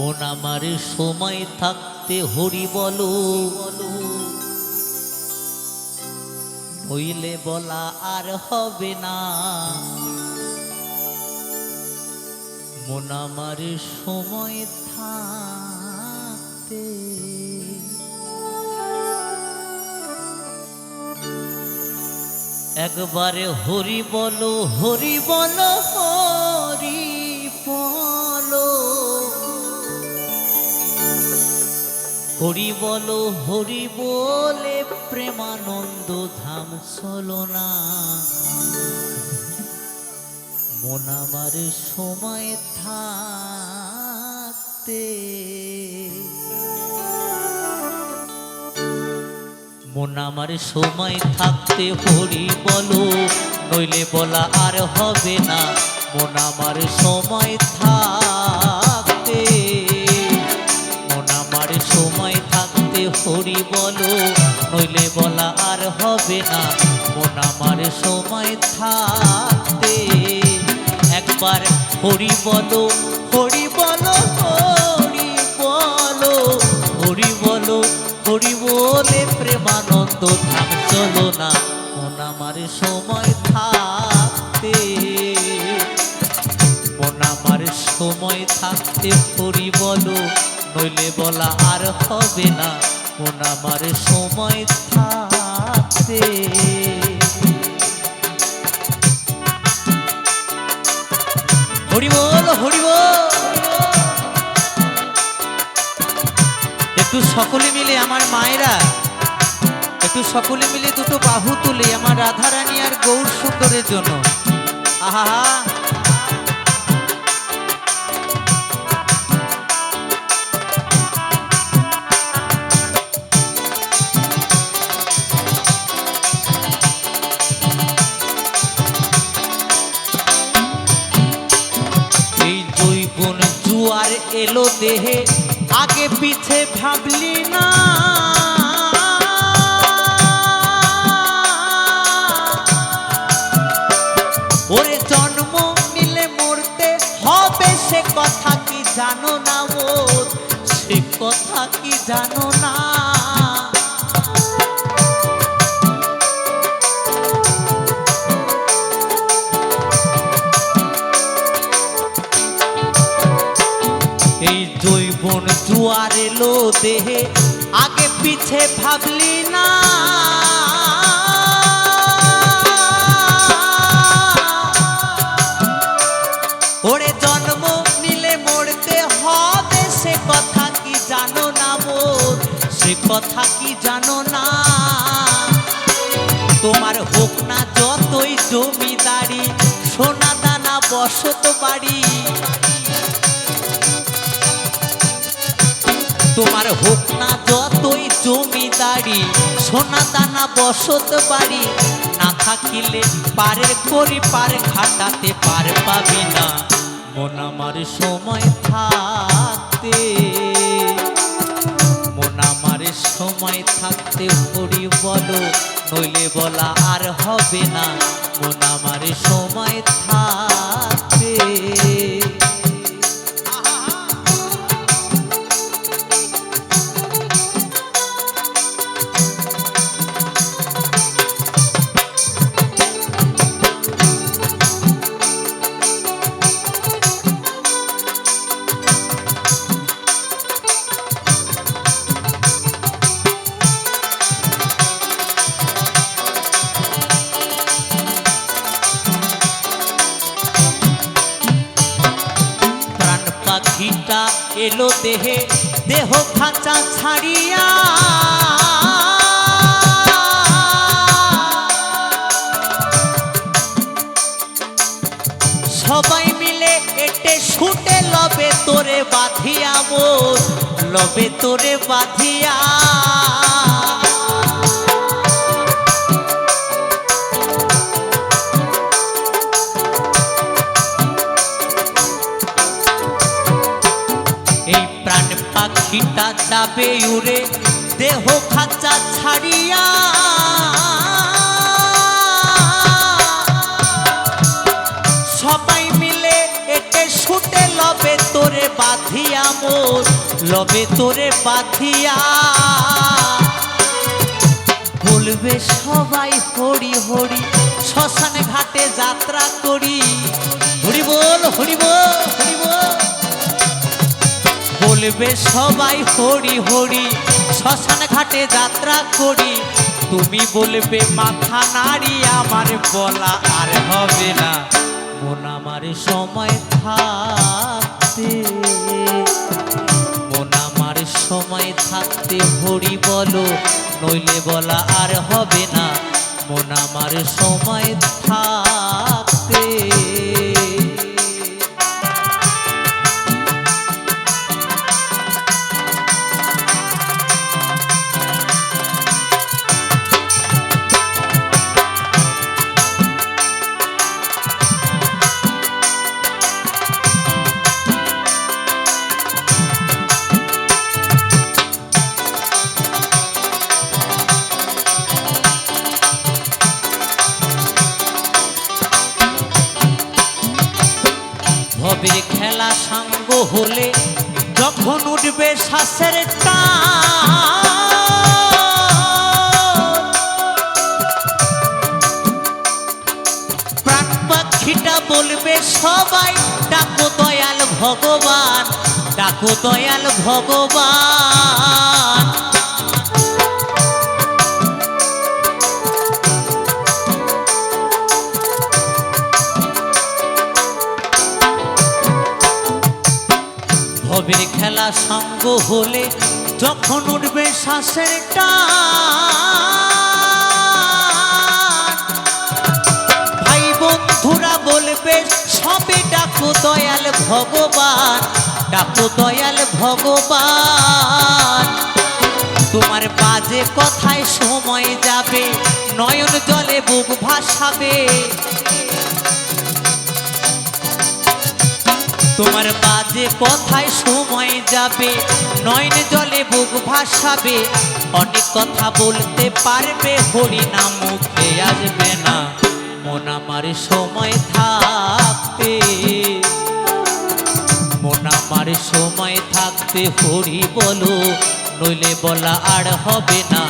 মন আমার সময় থাকতে হরি বলো। হইলে বলা আর হবে না। মন আমার সময় থাকতে। একবারে হরি বলো হরি বলো, হরি হরি বলো, হরি বলে প্রেমানন্দ ধাম চলো না। মন আমার সময় থাকতে। মন আমার সময় থাকতে হরি বলো, নইলে বলা আর হবে না। মন আমার সময় থাকতে হরি বলো হরি বলো হরি বলো হরি বলো হরি বলে প্রেমানন্দ ধাম চলো না, মন আমার সময় থাকতে। মন আমার সময় থাকতে হরি বলো নইলে বলা আর হবে না, মন আমার সময় থাকতে। হরি বল, হরি একটু সকলে মিলে আমার মায়েরা, একটু সকলে মিলে দুটো বাহু তুলে আমার রাধারানী আর গৌর সুন্দরের জন্য। আহা। এলো দেহে, আগে পিছে ভাবলি না। ওরে জন্ম মিলে মরতে হবে সে কথা কি জানো না ও? সে কথা কি জানো না দেহে আগে পিছে ভাবলি না। ওরে জন্ম নিলে মরতে হবে, সে কথা কি জানো না সে কথা কি জানো না? তোমার হোক না যতই জমিদারি, সোনা দানা বসত বাড়ি হোক না যতই জমিদারি, সোনা দানা বসত বাড়ি, না থাকিলে পারের করি পার ঘাটাতে পার পাবি না। মন আমার সময় থাকতে, মন আমার সময় থাকতে হরি বলো, নইলে বলা আর হবে না। মন আমার সময় পাখিটা এলো দেহে, দেহ খাঁচা ছাড়িয়া। সবাই মিলে এটে শুটে, লবে তোরে বাঁধিয়া মোর লবে তোরে বাঁধিয়া। এই প্রাণ পাখিটা যাবে উড়ে, দেহ খাঁচা ছাড়িয়া। সবাই মিলে একে শুটে, লবে তোরে বাঁধিয়া মোর, লবে তোরে বাঁধিয়া। বলবে সবাই হরি হরি শ্মশান ঘাটে যাত্রা করি। হরি বল হরি বল হরি বল। বলবে, সবাই হরি হরি, শ্মশান ঘাটে যাত্রা করি। তুমি বলবে, মাথা নাড়ি, আমার বলা আর হবে না। মন আমার সময় থাকতে, মন আমার সময় থাকতে হরি বলো, নইলে বলা আর হবে না। মন আমার সময় থাকতে। ভবের খেলা সাঙ্গ হলে যখন উঠবে শ্বাসের প্রাণ পাখিটা বলবে, সবাই ডাকো দয়াল ভগবান, ডাকো দয়াল ভগবান। ভবের খেলা সঙ্গ হলে যখন উঠবে শ্বাসের টান। ভাই বন্ধুরা বলবে, সবে ডাকো দয়াল ভগবান, ডাকো দয়াল ভগবান। তোমার বাজে কথায় সময় যাবে, নয়ন জলে বুক ভাসাবে। তোমার বাজে কথায় সময় যাবে, নয়ন জলে বুক ভাসাবে, অনেক কথা বলতে পারবে হরি না মুখে আসবে না। মন আমার সময় থাকতে, মন আমার সময় থাকতে হরি বলো, নইলে বলা আর হবে না।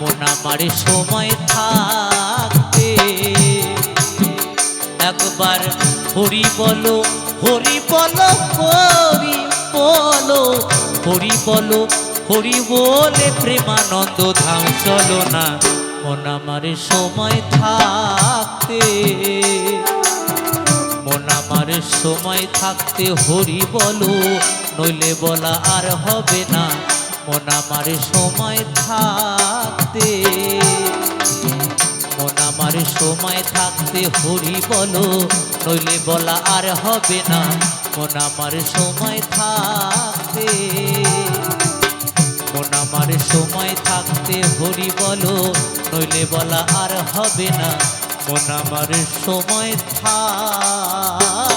মন আমার সময় থাকতে, একবার হরি বলো হরি বলো হরি বলো হরি বলো হরি বলে প্রেমানন্দ ধাম চলো না। মন আমার সময় থাকতে, মন আমার সময় থাকতে হরি বলো নইলে বলা আর হবে না। মন আমার সময় থাকতে। আমার সময় থাকতে হরি বলো, নইলে বলা আর হবে না। মন আমার সময় থাকতে, মন আমার সময় থাকতে হরি বলো, নইলে বলা আর হবে না। মন আমার সময় থাক